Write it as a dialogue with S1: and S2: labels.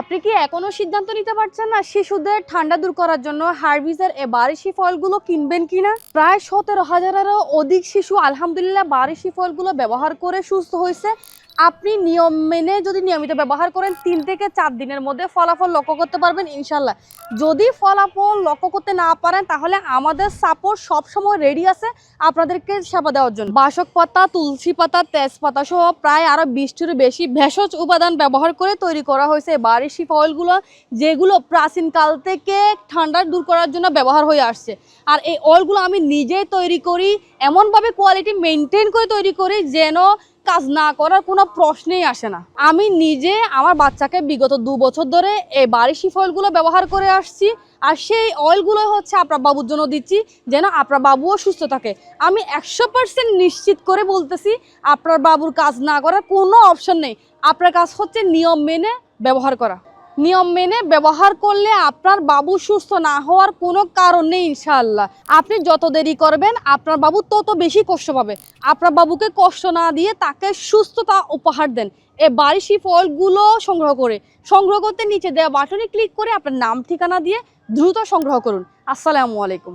S1: আপনি কি এখনও সিদ্ধান্ত নিতে পারছেন না শিশুদের ঠান্ডা দূর করার জন্য হার্বিজের এ বারিশি ফলগুলো কিনবেন কিনা? প্রায় সতেরো হাজারেরও অধিক শিশু আলহামদুলিল্লাহ বারিশি ফলগুলো ব্যবহার করে সুস্থ হয়েছে। আপনি নিয়ম মেনে যদি নিয়মিত ব্যবহার করেন, তিন থেকে চার দিনের মধ্যে ফলাফল লক্ষ্য করতে পারবেন ইনশাল্লাহ যদি ফলাফল লক্ষ্য করতে না পারেন, তাহলে আমাদের সাপোর্ট সবসময় রেডি আছে আপনাদেরকে সেবা দেওয়ার জন্য। বাসক পাতা, তুলসী পাতা, তেজপাতা সহ প্রায় আরও বিশটির বেশি ভেষজ উপাদান ব্যবহার করে তৈরি করা হয়েছে বারিশি অয়েলগুলো যেগুলো প্রাচীনকাল থেকে ঠান্ডা দূর করার জন্য ব্যবহার হয়ে আসছে। আর এই অয়েলগুলো আমি নিজেই তৈরি করি, এমনভাবে কোয়ালিটি মেনটেন করে তৈরি করি যেন কাজ না করার কোনো প্রশ্নেই আসে না। আমি নিজে আমার বাচ্চাকে বিগত দু বছর ধরে এই বারিশি ফয়েলগুলো ব্যবহার করে আসছি আর সেই অয়েলগুলো হচ্ছে আপনার বাবুর জন্য দিচ্ছি যেন আপনার বাবুও সুস্থ থাকে। আমি একশো পার্সেন্ট নিশ্চিত করে বলতেছি, আপনার বাবুর কাজ না করার কোনো অপশন নেই। আপনার কাজ হচ্ছে নিয়ম মেনে ব্যবহার করা। নিয়ম মেনে ব্যবহার করলে আপনার বাবু সুস্থ না হওয়ার কোনো কারণ নেই ইনশাল্লাহ আপনি যত দেরি করবেন, আপনার বাবু তত বেশি কষ্ট পাবে। আপনার বাবুকে কষ্ট না দিয়ে তাকে সুস্থতা উপহার দেন। এ বারিশি ফলগুলো সংগ্রহ করে, সংগ্রহ করতে নিচে দেওয়া বাটনে ক্লিক করে আপনার নাম ঠিকানা দিয়ে দ্রুত সংগ্রহ করুন। আসসালামু আলাইকুম।